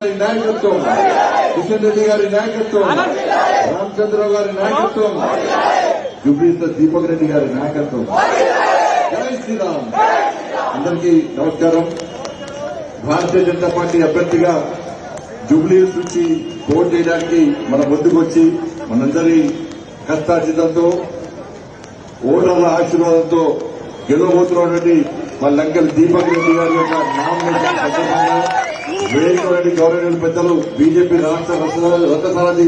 గారి నాయకత్వం కిషన్ రెడ్డి గారి నాయకత్వం రామచంద్రరావు గారి నాయకత్వం జుబ్లీత దీపక్ రెడ్డి గారి నాయకత్వం జై శ్రీరామ్ అందరికీ నమస్కారం. భారతీయ జనతా పార్టీ అభ్యర్థిగా జూబ్లీస్ నుంచి పోటీ చేయడానికి మన ముందుకు వచ్చి మనందరి కష్టార్జితంతో ఓటర్ల ఆశీర్వాదంతో గెలవబోతున్నటువంటి మా లంకల్ దీపక్ రెడ్డి గారి యొక్క నామినేషన్ సందర్భంగా వేదికలోని గౌరవనీయులు పెద్దలు బీజేపీ రాష్ట్ర రత్నసారథి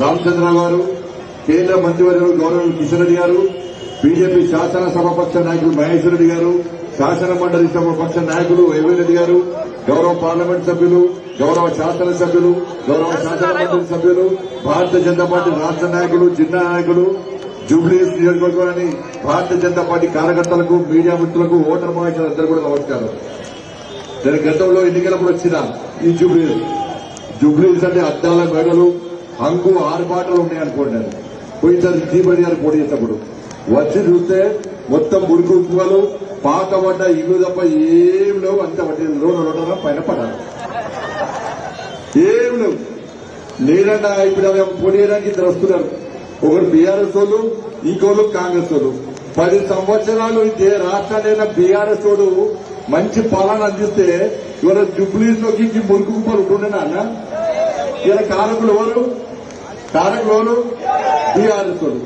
రామచంద్రరావు గారు కేంద్ర మంత్రివర్యులు గౌరవనీయులు కిషన్ రెడ్డి గారు బీజేపీ శాసనసభాపక్ష నాయకులు మహేశ్వర రెడ్డి గారు శాసన మండలి సభాపక్ష నాయకులు ఎవి రెడ్డి గారు గౌరవ పార్లమెంట్ సభ్యులు గౌరవ శాసనసభ్యులు గౌరవ శాసన మండలి సభ్యులు భారతీయ జనతా పార్టీ రాష్ట్ర నాయకులు జిల్లా నాయకులు జూబ్లీస్ నియోజకవర్గాన్ని భారతీయ జనతా పార్టీ కార్యకర్తలకు మీడియా మిత్రులకు ఓటర్ మహాశయులందరూ కూడా నమస్కారం. నేను గతంలో ఎన్నికలప్పుడు వచ్చిన ఈ జూబ్లీస్ జూబ్లీస్ అంటే అద్దాల మెడలు హంగు ఆరుబాటలు ఉన్నాయనుకోండి పోయి పోయినసారి దీపడి గారు పోటీ చేసినప్పుడు వచ్చి చూస్తే మొత్తం మురికి ఉప్పులు పాకబడ్డ ఇల్లు తప్ప ఏం లేవు. అంత పట్టి రోడ్డు రోడ్డు పైన పడాలి. ఏం లేవు. లేదంటే ఇప్పుడు మేము పోటీ చేయడానికి ఇద్దరు వస్తున్నారు. ఒకరు బీఆర్ఎస్ వాళ్ళు ఇంకోళ్ళు కాంగ్రెస్ వాళ్ళు. పది సంవత్సరాలు ఇదే రాష్ట్రాలైన బీఆర్ఎస్ వాడు మంచి పాలన అందిస్తే ఇవాళ జుబ్లీస్లోకి మురుకు కుప్పలు ఉంటుండేనా అన్న ఇలా కారకులు ఎవరు? కారకులు ఎవరు? బీఆర్ఎస్ వాళ్ళు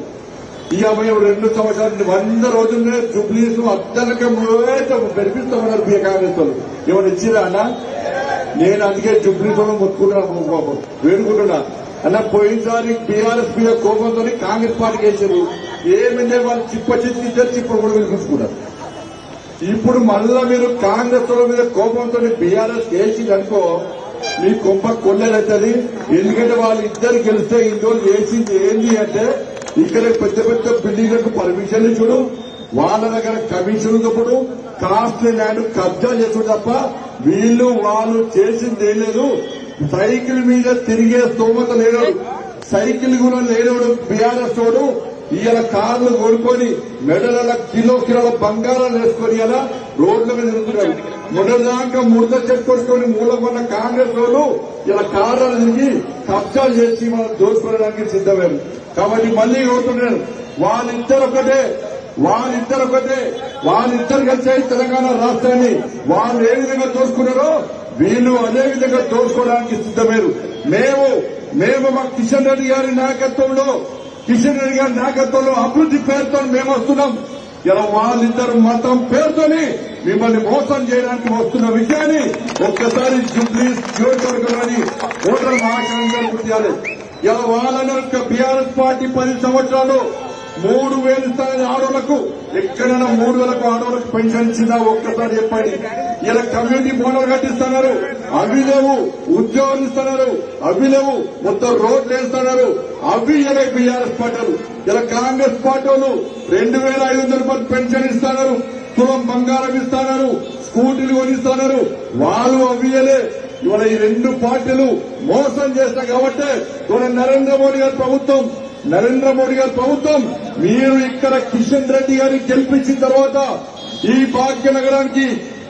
ఇక రెండు సంవత్సరాలు వంద రోజుల్లో జుబ్లీస్ అద్దనక పెరిపిస్తామన్నారు బీ కాంగ్రెస్ వాళ్ళు ఏమైనా ఇచ్చిరా అన్న? నేను అందుకే జుబ్లీస్ వాళ్ళు మొత్తుకుంటున్నా బాబు వేడుకుంటున్నా. అన్న పోయినసారి బీఆర్ఎస్ మీద కోపంతో కాంగ్రెస్ పార్టీకి వేసారు ఏమైందే? వాళ్ళు చిప్ప చిత్తి ఇద్దరు చిప్పలు కూడా వినిపించుకున్నారు ఇప్పుడు మళ్ళా మీరు కాంగ్రెస్ మీద కోపంతో బీఆర్ఎస్ వేసింది అనుకో మీ కుంప కొల్లెలవుతుంది ఎందుకంటే వాళ్ళు ఇద్దరు గెలిస్తే ఇందులో వేసింది ఏంది అంటే ఇక్కడ పెద్ద పెద్ద బిల్డింగ్లకు పర్మిషన్ ఇచ్చుడు వాళ్ళ దగ్గర కమిషన్ తప్పుడు కాస్ట్లీ ల్యాండ్ కబ్జా చేసుడు తప్ప వీళ్ళు వాళ్ళు చేసింది ఏం లేదు. సైకిల్ మీద తిరిగే స్తోమత లేడు సైకిల్ కూడా లేనోడు బీఆర్ఎస్ తోడు. ఇవాళ కార్లు కొనుక్కొని మెడల కిలో కిలోల బంగారాలు వేసుకొని ఇలా రోడ్ల మీద తిరుగుతున్నారు మొదటిదాకా ముడత చెట్టుకొని మూలకున్న కాంగ్రెస్ వాళ్ళు ఇలా కార్లు తిరిగి కబ్జాలు చేసి మనం దోచుకోవడానికి సిద్ధమేరు కాబట్టి మళ్ళీ కోరుతున్నాను వాళ్ళిద్దరు ఒకటే వాళ్ళిద్దరు ఒకటే వాళ్ళిద్దరు కలిసే తెలంగాణ రాష్ట్రాన్ని వాళ్ళు ఏ విధంగా దోచుకున్నారో వీళ్ళు అదే విధంగా దోచుకోవడానికి సిద్ధమేరు మేము మేము మా కిషన్ రెడ్డి గారి నాయకత్వంలో కిషన్ రెడ్డి గారి నాయకత్వంలో అభివృద్ధి పేరుతో మేము వస్తున్నాం. ఇలా వాళ్ళిద్దరు మతం పేరుతోని మిమ్మల్ని మోసం చేయడానికి వస్తున్న విషయాన్ని ఒక్కసారి జూబ్లీస్ నియోజకవర్గంలోని ఓటర్ మహాశయంగా గుర్తు ఇలా వాళ్ళని బీఆర్ఎస్ పార్టీ పది సంవత్సరాలు మూడు వేలు ఇస్తానని ఆడోళ్ళకు ఎక్కడైనా మూడు వేలకు ఆడోళ్ళకు పెన్షన్ ఇచ్చిందా? ఒక్కసారి చెప్పండి. ఇలా కమ్యూనిటీ బోనర్ కట్టిస్తున్నారు. అవి లేవు. ఉద్యోగాలు ఇస్తున్నారు. అవి లేవు. మొత్తం రోడ్లు వేస్తున్నారు. అవి ఇలా బీఆర్ఎస్ పార్టీలు. ఇలా కాంగ్రెస్ పార్టీలు రెండు వేల ఐదు వందల రూపాయలు పెన్షన్ ఇస్తున్నారు. తులం బంగారం ఇస్తున్నారు. స్కూటీలు కొనిస్తున్నారు. వాళ్ళు అవ్వియలే ఇవాళ ఈ రెండు పార్టీలు మోసం చేస్తాయి కాబట్టి ఇవాళ నరేంద్ర మోడీ గారి ప్రభుత్వం నరేంద్ర మోడీ గారి ప్రభుత్వం మీరు ఇక్కడ కిషన్ రెడ్డి గారిని గెలిపించిన తర్వాత ఈ భాగ్యనగరానికి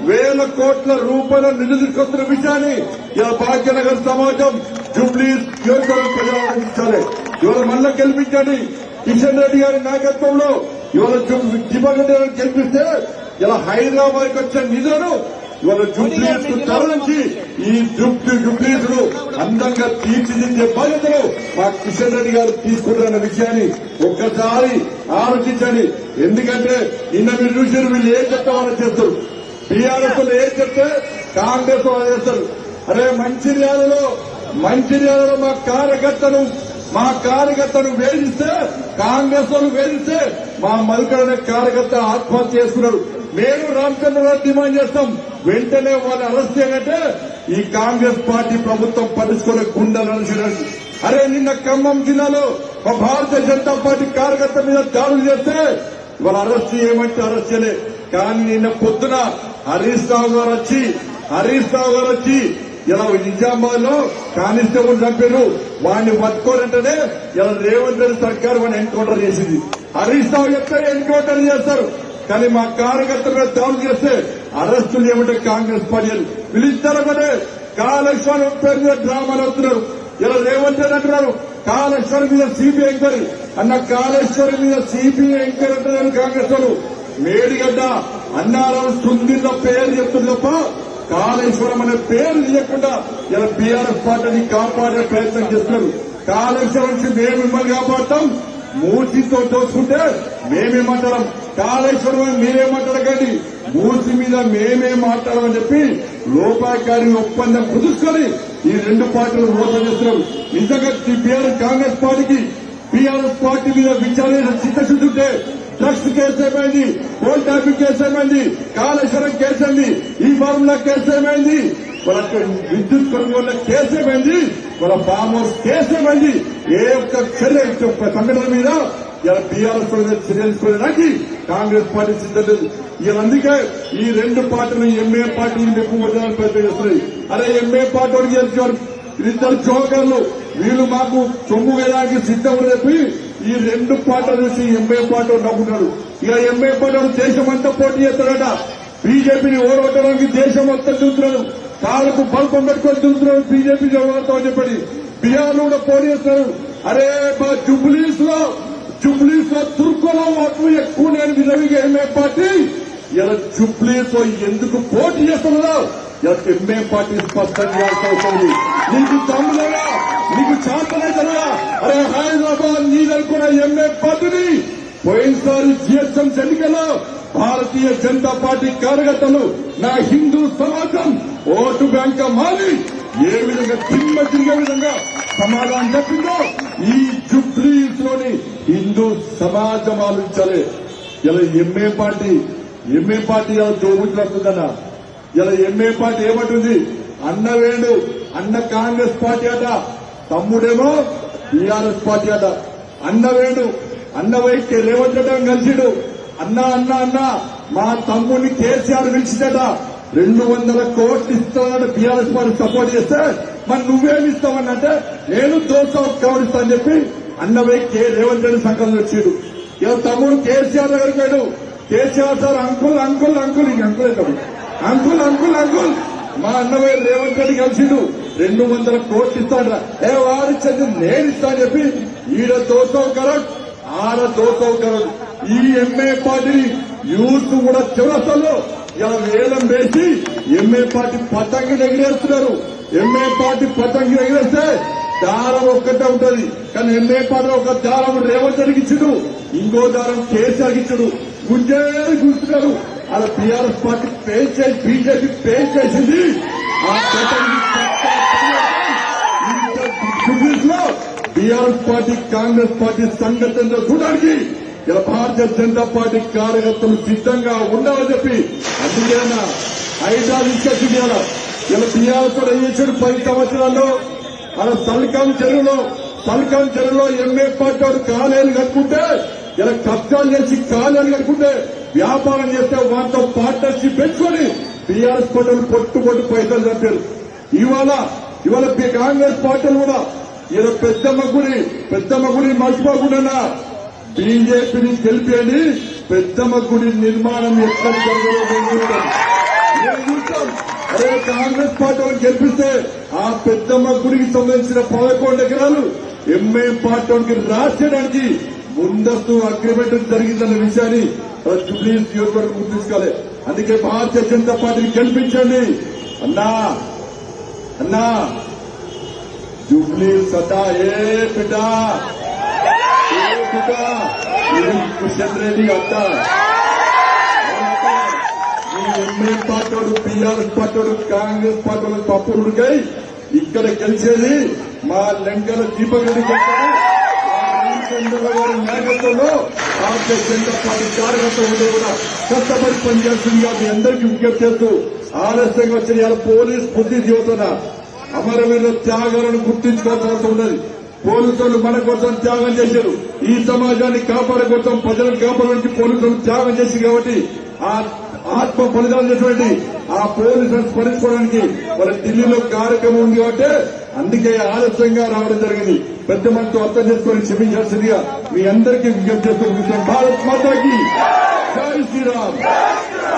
వేల కోట్ల రూపాయల నిధులు తీసుకొస్తున్న విషయాన్ని ఇలా భాగ్యనగర్ సమాజం జూబ్లీ ప్రజలు ఆలోచించాలి. ఇవాళ మళ్ళా గెలిపించండి కిషన్ రెడ్డి గారి నాయకత్వంలో. ఇవాళ దీపక్ గారిని గెలిపిస్తే ఇలా హైదరాబాద్ వచ్చిన నిధులను ఇవాళ జుబ్లీస్ తరలించి ఈ జుబ్లీ జుబ్లీస్ను అందంగా తీర్చిదిద్దే బాధ్యతలు మా కిషన్ రెడ్డి గారు తీసుకుంటారన్న విషయాన్ని ఒక్కసారి ఆలోచించండి. ఎందుకంటే నిన్న మీరు చూసారు వీళ్ళు ఏం చెప్తే వాళ్ళు చేస్తారు. టీఆర్ఎస్ ఏం చెప్తే కాంగ్రెస్ వాళ్ళు చేస్తారు. అరే మంచిర్యాలలో మంచిర్యాలలో మా కార్యకర్తను మా కార్యకర్తను వేధిస్తే కాంగ్రెస్ వాళ్ళు వేధిస్తే మా మల్కడ అనే కార్యకర్త ఆత్మహత్య చేసుకున్నాడు. మేము రామచంద్రరావు డిమాండ్ చేస్తాం. వెంటనే వాళ్ళు అరెస్ట్ చేయాలంటే ఈ కాంగ్రెస్ పార్టీ ప్రభుత్వం పట్టించుకునే గుండెలు అనిపించడానికి అరే నిన్న ఖమ్మం జిల్లాలో మా భారతీయ జనతా పార్టీ కార్యకర్త మీద దాడులు చేస్తే వాళ్ళు అరెస్ట్ చేయమంటే అరెస్ట్ చేయలే. కానీ నిన్న పొద్దున హరీష్ రావు గారు వచ్చి హరీష్ రావు గారు వచ్చి ఇలా నిజామాబాద్లో కానిస్టేబుల్ చంపారు వాడిని పట్టుకోరంటేనే ఇలా రేవంత్ రెడ్డి సర్కార్ వాడిని ఎన్కౌంటర్ చేసింది. హరీష్ రావు చెప్తే ఎన్కౌంటర్ చేస్తారు. కానీ మా కార్యకర్తల మీద దాడులు చేస్తే అరెస్టులు ఏమంటే? కాంగ్రెస్ పార్టీ వీళ్ళిద్దరు ఒకటే కాళేశ్వరం పేరు మీద డ్రామాలు అవుతున్నారు ఇలా రేవంత్ రెడ్డి అంటున్నారు. కాళేశ్వరం మీద సిబిఐ ఎంక్వైరీ. అన్న కాళేశ్వరం మీద సిబిఐ ఎంక్వైరీ అంటున్నారు కాంగ్రెస్ వాళ్ళు. మేడిగడ్డ అన్నారం సుందిల్ల పేరు చెప్తుంది తప్ప కాళేశ్వరం అనే పేరు తీయకుండా ఇలా బీఆర్ఎస్ పార్టీని కాపాడే ప్రయత్నం చేస్తున్నారు. కాళేశ్వరం నుంచి మేము మిమ్మల్ని కాపాడతాం. మూర్తితో తోసుకుంటే మేమేమంటాం? కాళేశ్వరం మీరేమంటారు? మీరేమంటారకండి మూసి మీద మేమే మాట్లాడమని చెప్పి లోపాయకారి ఒప్పందం కుదుర్చుకొని ఈ రెండు పార్టీలు మోసం చేస్తున్నాం. నిజంగా బీఆర్ఎస్ కాంగ్రెస్ పార్టీకి బీఆర్ఎస్ పార్టీ మీద విచారణ చిత్తశుద్ధి ఉంటే డ్రగ్స్ కేసు ఏమైంది? కోల్ ట్యాపింగ్ కేసు ఏమైంది? కాళేశ్వరం కేసు ఏంది ఈ ఫార్ములా కేసు ఏమైంది? వాళ్ళ విద్యుత్ కొనుగోలు కేసు ఏమైంది? వాళ్ళ ఫామ్ హౌస్ కేసు ఏమైంది? ఏ ఒక్క చర్య సంఘటన మీద ఇలా బీఆర్ఎస్ చర్యలు తీసుకోవడానికి కాంగ్రెస్ పార్టీ సిద్ధం లేదు అందుకే ఈ రెండు పార్టీలు ఎంఏ పార్టీని ఎక్కువ వదలని ప్రయత్నం చేస్తున్నాయి. అరే ఎంఏ పార్టీ వాడికి గెలిచారు వీళ్ళిద్దరు జోకర్లు. వీళ్ళు మాకు సొమ్ము వేయడానికి సిద్ధం అని చెప్పి ఈ రెండు పార్టీలు చూసి ఎంఏ పార్టీ నమ్ముకున్నాడు ఇక ఎంఏ పార్టీ దేశం అంతా పోటీ చేస్తాడట. బీజేపీని ఓడగొట్టడానికి దేశం మొత్తం చూస్తున్నాడు. కాళ్ళకు బల్పం పెట్టుకొని చూస్తున్నాడు బీజేపీ జవాబుతామని చెప్పి. బీహార్లో కూడా పోటీ చేస్తున్నారు. అరే మా జుబ్లీస్లో జుబ్లీస్లో తుర్కులో ఓట్లు ఎక్కువ నేను విధవిగా ఎంఏ పార్టీ. ఇలా జుబ్లీతో ఎందుకు పోటీ చేస్తున్నావు ఇలా ఎంఏ పార్టీ స్పష్టంగా అవుతుంది అవసరం నీకు తమ్ముడరా నీకు చేతనైతేనా అరే హైదరాబాద్ నీదనుకున్న ఎంఏ పార్టీని పోయినసారి జిఎస్ఎం ఎన్నికల్లో భారతీయ జనతా పార్టీ కార్యకర్తలు నా హిందూ సమాజం ఓటు బ్యాంక్ మారి ఏ విధంగా తిమ్మ తిరిగే విధంగా సమాధానం చెప్పిందో ఈ జుబ్లీస్ హిందూ సమాజం ఆలోచించాలి. ఇలా ఎంఏ పార్టీ ఎంఏ పార్టీ ఇలా దోబుతున్నట్టుదన్న ఇలా ఎంఏ పార్టీ ఏమంటుంది? అన్న వేణు అన్న కాంగ్రెస్ పార్టీ అట. తమ్ముడేమో టీఆర్ఎస్ పార్టీ అట. అన్న వేణు అన్న వైకే రేవంత్ రెడ్డి కలిసిడు. అన్న అన్న అన్న మా తమ్ముడిని కేసీఆర్ పిలిచిందట రెండు వందల కోట్లు ఇస్తామని బీఆర్ఎస్ పార్టీ సపోర్ట్ చేస్తే మరి నువ్వేమి ఇస్తావనంటే నేను దోషం కవర్ అని చెప్పి అన్న కే రేవంత్ రెడ్డి సంకలనం వచ్చాడు. ఇక తమ్ముడు కేసీఆర్ దగ్గరికి పోయాడు. KCR sir uncle uncle uncle ఇంక అంకులే తమ్ముడు అంకుల్ అంకుల్ అంకుల్. మా అన్నవయ్య రేవంత్ రెడ్డి కలిసిండు. రెండు వందల కోట్లు ఇస్తాడు ఏ వారిచ్చేది నేను ఇస్తా అని చెప్పి ఈడ దోషం కరెక్ట్ ఆడ దోషం కరెక్ట్ ఈ ఎంఏ పార్టీ యూత్ కూడా చివరసలు ఇలా వేలం వేసి ఎంఏ పార్టీ పతంగి ఎగిరేస్తున్నారు. ఎంఏ పార్టీ పతంగి ఎగిరేస్తే దారం ఒక్కటే ఉంటది. కానీ ఎన్నే పార్టీ ఒక దారం రేవంత్ రెడ్డికి ఇంకో దారం కేసీఆర్ ఇచ్చుడు. గుంజేది కూర్చున్నారు అలా టీఆర్ఎస్ పార్టీ పే చేసి బీజేపీ పే చేసింది ఆ పతంగి లో పార్టీ కాంగ్రెస్ పార్టీ సంఘటనలో చూడడానికి ఇలా భారతీయ జనతా పార్టీ కార్యకర్తలు సిద్ధంగా ఉండాలని చెప్పి అందుకేనా ఐదారు ఇచ్చేసి ఇలా టీఆర్ఎస్ కూడా ఏం చేశాడు? పది సంవత్సరాల్లో అలా సల్కాం చెరువులో సల్కాం చెరువులో ఎంఏ పార్టీ వాడు కాలేలు కట్టుకుంటే ఇలా కష్టాలు చేసి కాలేలు కట్టుకుంటే వ్యాపారం చేస్తే వాటితో పార్ట్నర్షిప్ పెంచుకొని టీఆర్ఎస్ పార్టీలు పొట్టు పొట్టు పైసలు చంపారు ఇవాళ ఇవాళ కాంగ్రెస్ పార్టీలు కూడా ఇలా పెద్దమ్మ గుడి పెద్దమ్మ గుడి మర్చిపోకుండా బీజేపీని గెలిపేయండి పెద్దమ్మ గుడి నిర్మాణం ఎక్కడ జరగదో కాంగ్రెస్ పార్టీ వాళ్ళు గెలిపిస్తే ఆ పెద్దమ్మ గుడికి సంబంధించిన పదకొండు ఎకరాలు ఎంఏ పార్టీకి రాసేయడానికి ముందస్తు అగ్రిమెంట్ జరిగిందన్న విషయాన్ని జూబ్లీ నియోజకవర్గం గుర్తించుకోవాలి అందుకే భారతీయ జనతా పార్టీని గెలిపించండి. అన్నా అన్నా. జూబ్లీ సదా ఏ బిడ్డ? ఏ బిడ్డ? ఇది కిషన్ రెడ్డి అడ్డ ఈ ఎంఏ పార్టీడు టీఆర్ఎస్ పార్టీడు కాంగ్రెస్ పార్టీలు పప్పుడుకై ఇక్కడ గెలిచేది మా లెంకల దీపక్ రెడ్డి గారి నాయకత్వంలో భారతీయ జనతా పార్టీ కార్యకర్తలు కూడా కష్టపడి పనిచేస్తుందిగా మీ అందరికీ విజ్ఞప్తి చేస్తూ ఆలస్యంగా వచ్చిన పోలీస్ బుద్ధి జీవితన అమరవీరుల త్యాగాలను గుర్తించుకోవాల్సి ఉన్నది. పోలీసులు మన కోసం త్యాగం చేశారు. ఈ సమాజాన్ని కాపాడే కోసం ప్రజలను కాపాడడానికి పోలీసులు త్యాగం చేసి కాబట్టి ఆత్మ బలిదానటువంటి ఆ పోలీసులను స్మరించుకోవడానికి మన ఢిల్లీలో కార్యక్రమం ఉంది కాబట్టి అందుకే ఆలస్యంగా రావడం జరిగింది. పెద్ద మనతో అర్థం చేసుకొని క్షమించాల్సిందిగా మీ అందరికీ విజ్ఞప్తి చేస్తూ భారత్ మాతాకి జై శ్రీరామ్.